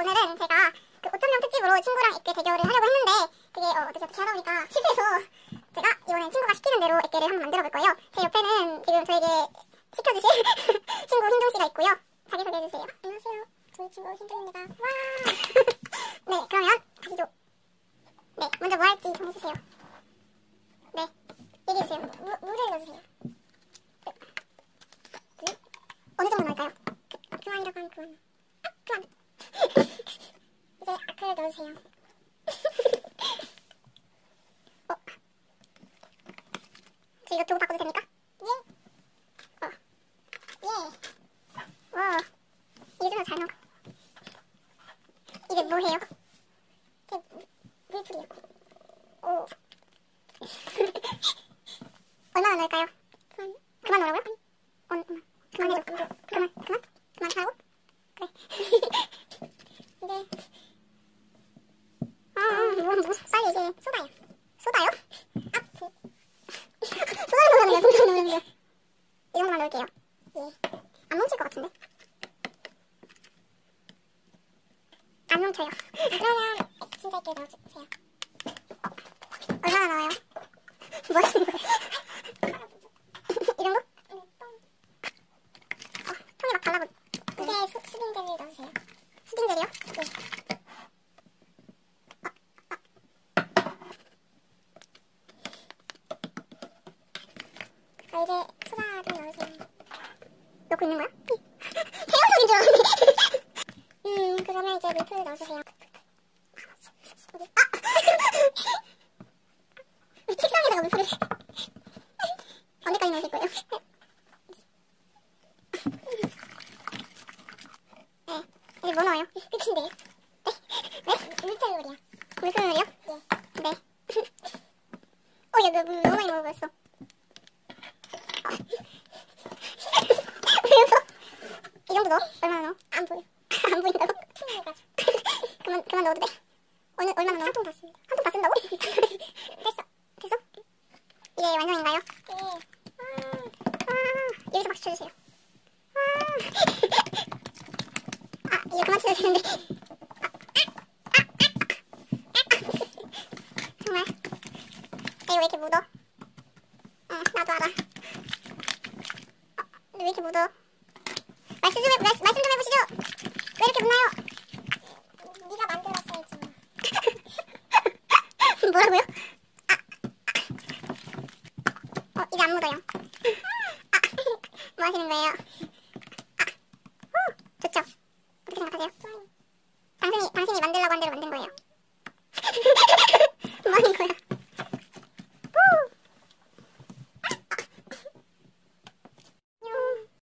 오늘은 제가 그 5천명 특집으로 친구랑 액계 대결을 하려고 했는데 그게 어, 어떻게 어떻게 하다 보니까 실패해서 제가 이번엔 친구가 시키는 대로 액계를 한번 만들어 볼 거예요. 제 옆에는 지금 저에게 시켜주실 친구 흰종 씨가 있고요. 자기 소개해 주세요. 안녕하세요. 저희 친구 흰종입니다. 와. 네, 그러면 가시죠. 네, 먼저 뭐 할지 정해주세요. 네, 얘기해 주세요. 무, 물을 넣어주세요. 네. 네? 어느 정도? 그, 그만이라고 하면 그만. 아, 그만. 넣어주세요. 어. 저 이거 두고 바꿔도 됩니까? 예. 어. 예. 와. 좀잘 나가. 이게 뭐예요? 이게 물풀이요. 오. 얼마나 넣을까요? 그만. 그만 넣으라고요? 어, 그만. 그만해줘. 그만. 그만. 그만 하고. 그래. 이제 아, 뭐, 뭐, 빨리 이게 소다요. 소다요? 아, 그. 소다를 넣으면 돼요, 소다를 넣으면 돼요. 이 정도만 넣을게요. 예. 안 뭉칠 것 같은데? 안 뭉쳐요. 그러면 진짜 있게 넣어주세요. 어, 얼마나 넣어요? 뭐 하시는 거예요? 이 정도? 어, 통에 막 달라붙. 이제 수, 수딩젤리 넣으세요. 수딩젤이요? 네. 자, 이제 소다를 넣으세요. 넣고 있는 거야? 태양석인 줄 알았네. 음, 그러면 이제 밀크를 넣어주세요. 어디? 아! 왜 책상에다가 물풀을. 언제까지 넣으실 거예요? 네. 이제 뭐 넣어요? 끝인데요? 네? 네? 물풀물이요. 네. 네. 어, 야, 너물 너무 많이 먹어버렸어. 왜 웃어? 이 정도 넣어? 얼마나 넣어? 안 보여. 안 보인다고? 그만, 그만 넣어도 돼. 오늘 얼마나 넣어? 한통 다 쓴다. 한통 다 쓴다고? 됐어. 됐어? 이게 완성인가요? 네. 아, 아, 여기서 박수 쳐주세요. 아, 아 이거 그만 쳐도 되는데. 정말. 이거 왜 이렇게 묻어? 응, 나도 알아. 어, 왜 이렇게 묻어? 말씀 좀 해, 말, 말씀 좀 해보시죠 왜 이렇게 웃나요? 네가 만들었어야지. 뭐. 뭐라고요? 아, 아. 어, 입에 안 묻어요. 아, 뭐 하시는 거예요? 당신이, 당신이 만들라고 한 대로 만든 거예요. 뭐 하는 거야?